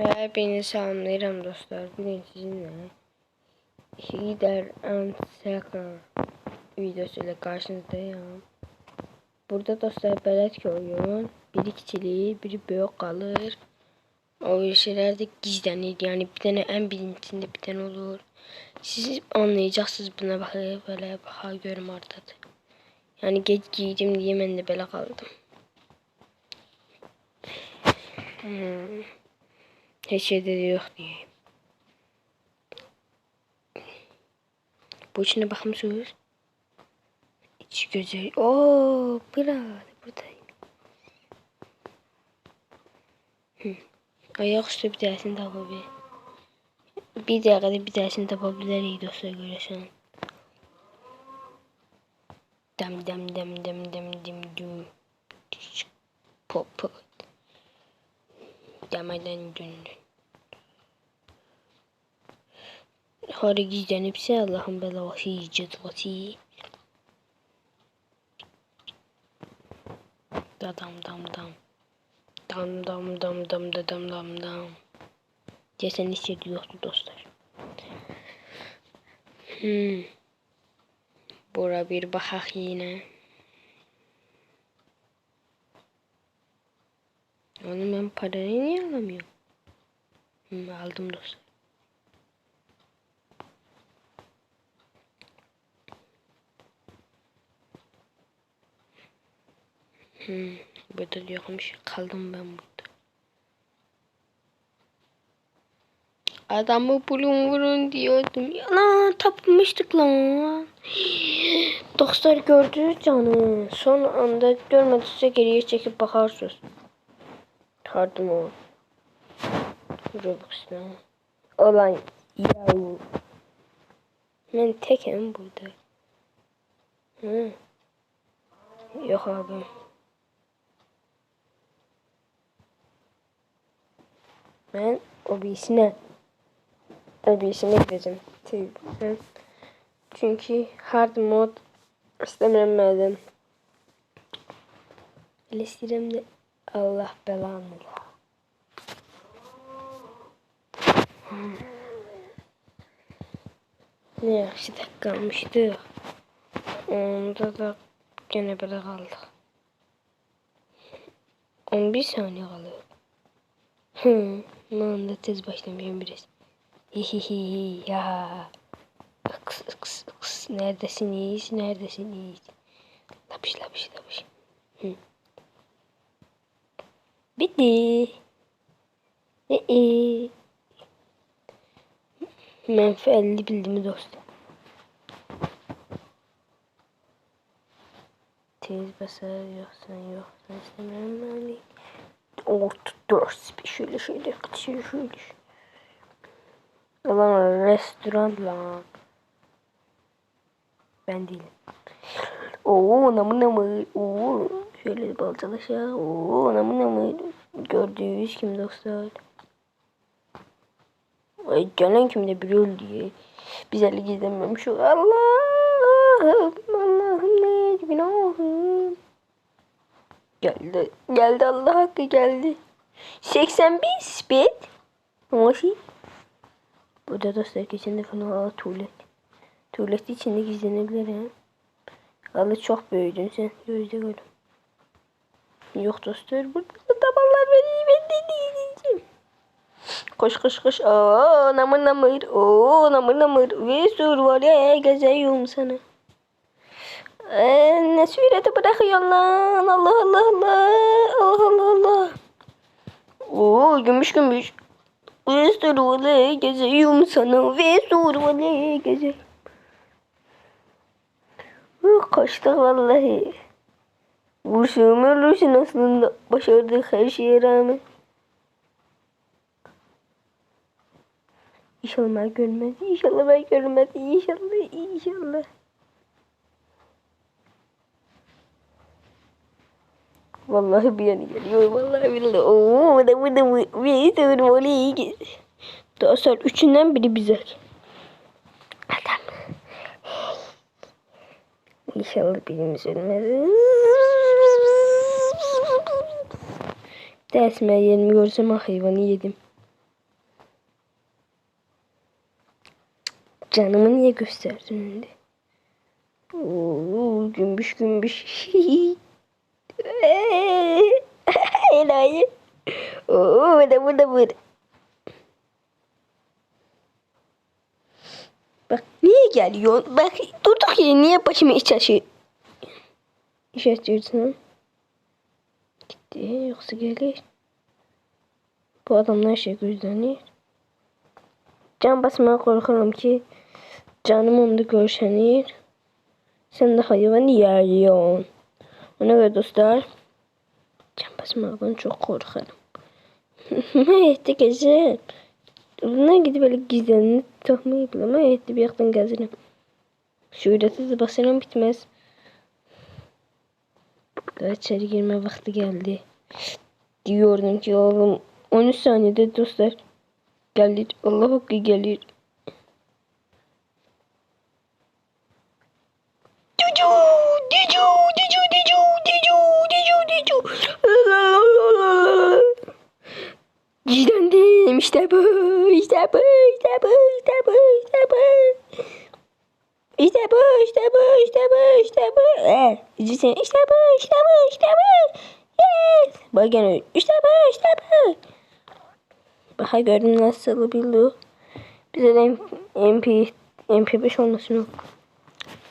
Hepinizi selamlayırım dostlar. Bugün sizinle Hider and Second videosuyla karşınızdayım. Burada dostlar belet ki oyun. Biri kiçili, biri büyük kalır. O şeyler de gizlenir. Yani bir tane en birincisinde bir tane olur. Siz anlayacaksınız buna bakıp böyle bakar görüm ortada. Yani geç giydim diye ben de böyle kaldım. Hmm. De yok diye. Bu içine bakım söz. İç güzel. Oo, burada, buradayım. Hı. Ayak üstü bir tanesini tapabilir. Bir dakikada bir tanesini tapabilir dostlar görürsen. Dem dem dem dem dem dem dem. Pop pop. Demeden döndü. Harı gizlenipse Allah'ın belası cıdvati. Da dam dam dam. Dam dam dam da dam dam dam. Desen hissediyordu dostlar. Hmm. Bura bir bakak yine. Oğlum ben parayı niye alamıyorum? Hmm, aldım dostlar. Hmm, burada diyormuş kaldım ben burada. Adamı bulun vurun diyordum. Lan tapmıştık lan. Dostlar gördü canı. Son anda görmediyse geriye çekip bakarsınız. Yardım ol. Robux'la. Olan yahu. Ben tekim burada. Hı. Yok abi. Ben obisine obisine gideceğim. Tabii. Çünkü hard mod istemiyorum. İstəyirəm də Allah belanı da. Hmm. Ne yaxşı da qalmışdıq. Onda da gene belə qaldıq. 11 saniye qalır. Hı, ben de tez başlamayayım biraz. Hihihi ya. Iks ıks ıks. Neredesiniz? Neredesiniz? Lapış lapış lapış. Hı. Bitti. Ee. Menfi 50 bildiğimi dostum. Tez basar yoksan yoksan istemem mali. Orta dört şöyle şöyle şöyle şöyle. Lan restoran lan. Ben değilim. Oo namı namı. Oo şöyle baltalaşa. Oo namı namı. Gördüğünüz kim dostlar. Ay gelen kimde biri öldü diye. Biz eli gizlememiş. Allah'ım Allah'ım ne günahım. Geldi. Geldi Allah hakkı geldi. 81 speed. Nasıl? Burada dostlar geçen defa aa tuvalet. Tuvalet içinde gizlenebilir ha. Allah çok büyüdün sen. Gözde gördüm. Yok dostlar burada Koş koş koş. Oo namır namır. Oo namır namır. Ve sur var ya gezeyim sana. Ee, ne sureti bırakıyorsun lan? Allah Allah Allah. Allah Allah Allah. Oo gümüş gümüş. Ve sur var gezeyim sana. Ve sur var. Uh, kaçtık vallahi. Vuruşum ölürsün aslında. Başardık her şeye rağmen. İnşallah ben görmez. İnşallah ben görmez. İnşallah. İnşallah. Vallahi bir yana geliyor. Vallahi billahi. Oo, da bu da bu. Bir sürü voley. Dostlar üçünden biri bize. Adam. İnşallah birimiz ölmez. Dersime yerimi görsem ah hayvanı yedim. Canımı niye gösterdin? Oo, gümbüş gümbüş. Enayi. Oo, da burada burada. Bak niye geliyor? Bak durduk yere niye başıma iç açı iş açıyorsun? Gitti yoksa gelir. Bu adamlar şey gözleniyor. Can basmaya korkarım ki canım onda görüşenir. Sen de hayvan yiyorsun. Ona göre dostlar can basmaktan çok korkarım. Etti güzel. Bundan gidip böyle gizlenini bile ama etti bir yaktan gezerim. Şöhreti de basarım bitmez. Daha içeri girme vakti geldi. Diyordum ki oğlum 13 saniyede dostlar gelir. Allah hakkı gelir. Dicu, dicu, dicu, dicu, dicu, dicu, dicu. Gizlendim işte bu, işte bu, işte bu, işte bu, işte bu. İşte bu, işte bu, işte bu, işte bu. Eh, işte, bu, işte bu, işte bu. Yes. Bak gene işte bu, işte bu. Daha gördüm nasıl biliyor. Bize de MP, MP5 olmasını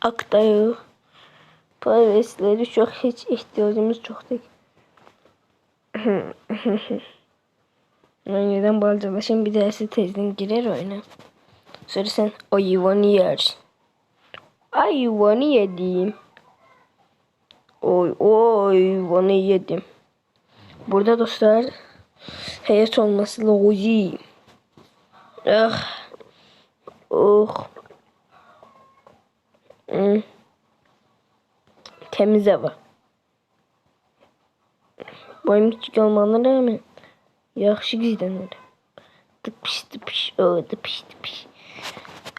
aktarıyor. Parisleri çok hiç ihtiyacımız çok değil. Ben neden balcalaşın bir dersi tezden girer oyuna. Sonra sen ayıvanı yersin. Ayıvanı yedim. Oy oy vanı yedim. Burada dostlar hayat olması lazım. Ah. Oh. Hmm. Temiz hava. Boyum küçük olmalarına rağmen yaxşı gizlenir. Tıpış tıpış o tıpış tıpış.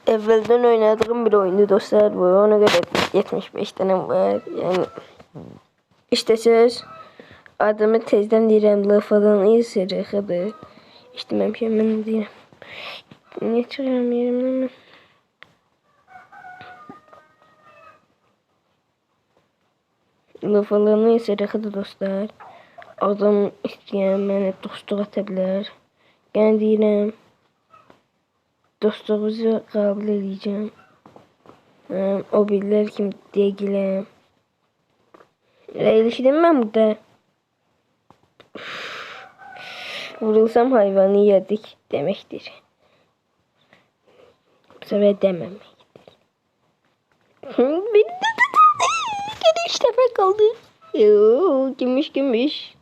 Evvelden oynadığım bir oyundu dostlar bu. Ona göre 75 tane var. Yani işte söz adamı tezden deyirəm la falan iyi sırıqıdır. İşləməmişəm mən də deyirəm. Niyə çıxıram mən? Lafalığını sırıqıdır dostlar. Adam istəyən mənə dostluq ata bilər. Gənə deyirəm. Dostluğunuzu qəbul edəcəm. O bilər kim deyiləm. Eğiliştim ben burada. Vurulsam hayvanı yedik demektir. Bu sefer dememektir. Beni de tutuldu. Gene üç defa kaldı. Gümüş gümüş.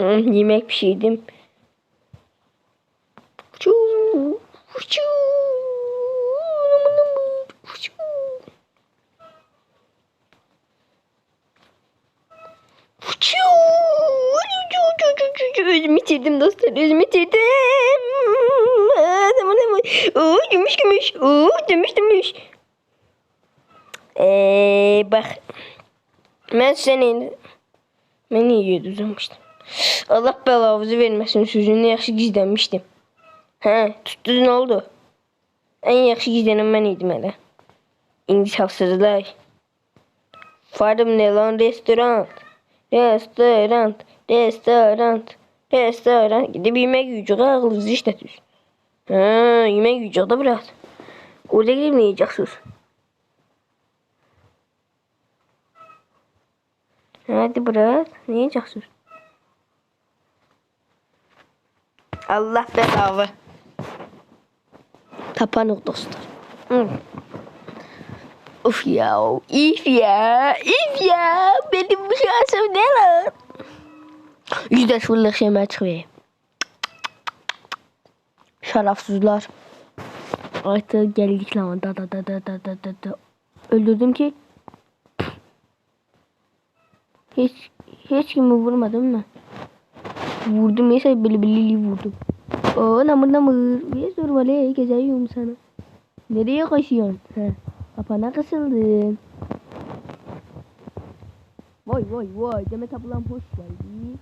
Yemek pişirdim. Çuu, çuu, çuu. Özümü bitirdim dostlar. Özümü bitirdim. Tamam tamam. Oo gümüş gümüş. Oo gümüş gümüş. Eee bak. Ben senin ben iyi düzülmüştüm. Allah belanızı vermesin sözünü yaxşı gizlənmişdim. Hə, tutdunuz nə oldu? Ən yaxşı gizlənən mən idim hələ. İndi tapsırdılar. Farım ne lan restoran. Restoran. Restoran. Restoran. Gidip yemek yiyecek ağlınızı işletiyorsun. Ha, yemek yiyecek de biraz. Orada gidip ne yiyeceksiniz? Hadi biraz. Ne yiyeceksiniz? Allah belavı. Tapanık dostlar. Hı. Of ya, if ya, if ya. Benim bu şansım ne lan? Yüzde şurada şeyime çıkıyor. Şarafsızlar. Artık geldik lan. Da da da da da da da. Öldürdüm ki. Hiç hiç kimi vurmadım mı? Vurdum neyse bili bili vurdum. Oo namır namır. Bir sürü vale geziyorum sana. Nereye kaçıyorsun? He. Kapana kısıldın. Vay vay vay. Demet ablam hoş geldi.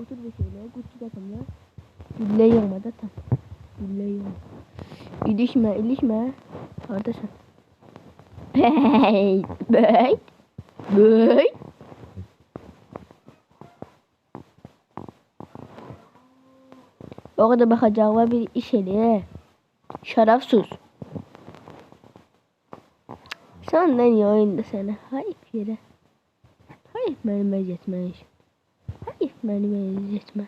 Otur bir şöyle. Gucci takımla. Gülle yormadı tam. Gülle yorma. İlişme, ilişme. Oradasın. Hey, bey. Bey. O kadar bakacağıma bir iş ele. Şarafsız. Senden iyi oyunda sana. Hayır yere. Hayır benim eziyetme iş. Hayır benim eziyetme.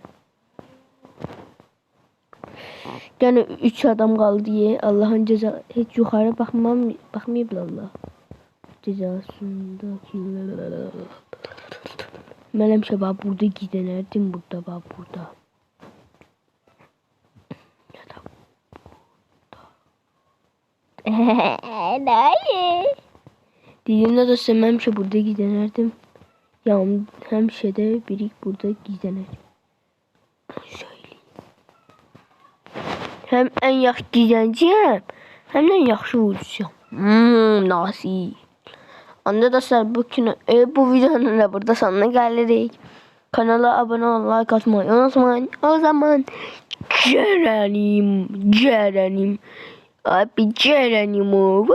Yani üç adam kaldı diye Allah'ın ceza hiç yukarı bakmam bakmayıp Allah. Cezasındaki Ben hemşe bak burada gidenerdim burada bak burada. Ya da burada. Hayır. Dilimde de sen hemşe burada gidenerdim. Ya hemşe de biri burada gidener. Söyleyeyim. Hem en yaxşı gizləyəcəyəm, hem de en yaxşı vuracağım. Hmm, nasıl? Anda da sen bu, kino, e, bu videonun da burada sonuna gelirik. Kanala abone ol, like atmayı unutmayın. O zaman Ceren'im, Ceren'im. Abi Ceren'im o.